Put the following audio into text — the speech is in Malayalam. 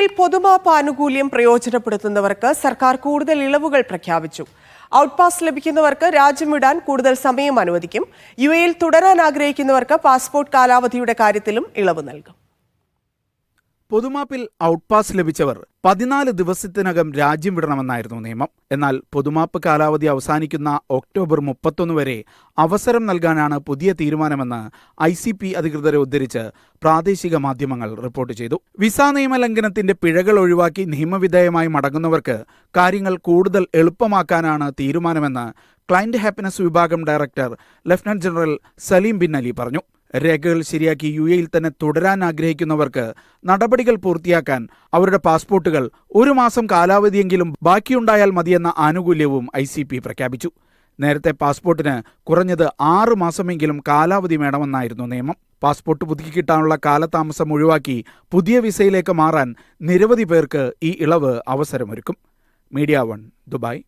എയിൽ പൊതുമാപ്പ് ആനുകൂല്യം പ്രയോജനപ്പെടുത്തുന്നവർക്ക് സർക്കാർ കൂടുതൽ ഇളവുകൾ പ്രഖ്യാപിച്ചു. ഔട്ട് പാസ് ലഭിക്കുന്നവർക്ക് രാജ്യം വിടാൻ കൂടുതൽ സമയം അനുവദിക്കും. യു എയിൽ തുടരാൻ ആഗ്രഹിക്കുന്നവർക്ക് പാസ്പോർട്ട് കാലാവധിയുടെ കാര്യത്തിലും ഇളവ് നൽകും. പൊതുമാപ്പിൽ ഔട്ട്പാസ് ലഭിച്ചവർ പതിനാല് ദിവസത്തിനകം രാജ്യം വിടണമെന്നായിരുന്നു നിയമം. എന്നാൽ പൊതുമാപ്പ് കാലാവധി അവസാനിക്കുന്ന ഒക്ടോബർ മുപ്പത്തൊന്ന് വരെ അവസരം നൽകാനാണ് പുതിയ തീരുമാനമെന്ന് ഐ സി പി അധികൃതരെ ഉദ്ധരിച്ച് പ്രാദേശിക മാധ്യമങ്ങൾ റിപ്പോർട്ട് ചെയ്തു. വിസ നിയമലംഘനത്തിന്റെ പിഴകൾ ഒഴിവാക്കി നിയമവിധേയമായി മടങ്ങുന്നവർക്ക് കാര്യങ്ങൾ കൂടുതൽ എളുപ്പമാക്കാനാണ് തീരുമാനമെന്ന് ക്ലയന്റ് ഹാപ്പിനെസ് വിഭാഗം director lieutenant general Salim bin Ali പറഞ്ഞു. രേഖകൾ ശരിയാക്കി യു എയിൽ തന്നെ തുടരാൻ ആഗ്രഹിക്കുന്നവർക്ക് നടപടികൾ പൂർത്തിയാക്കാൻ അവരുടെ പാസ്പോർട്ടുകൾ ഒരു മാസം കാലാവധിയെങ്കിലും ബാക്കിയുണ്ടായാൽ മതിയെന്ന ആനുകൂല്യവും ഐ പ്രഖ്യാപിച്ചു. നേരത്തെ പാസ്പോർട്ടിന് കുറഞ്ഞത് ആറ് മാസമെങ്കിലും കാലാവധി വേണമെന്നായിരുന്നു നിയമം. പാസ്പോർട്ട് പുതുക്കി കിട്ടാനുള്ള കാലതാമസം ഒഴിവാക്കി പുതിയ വിസയിലേക്ക് മാറാൻ നിരവധി പേർക്ക് ഈ ഇളവ് അവസരമൊരുക്കും. Media one Dubai.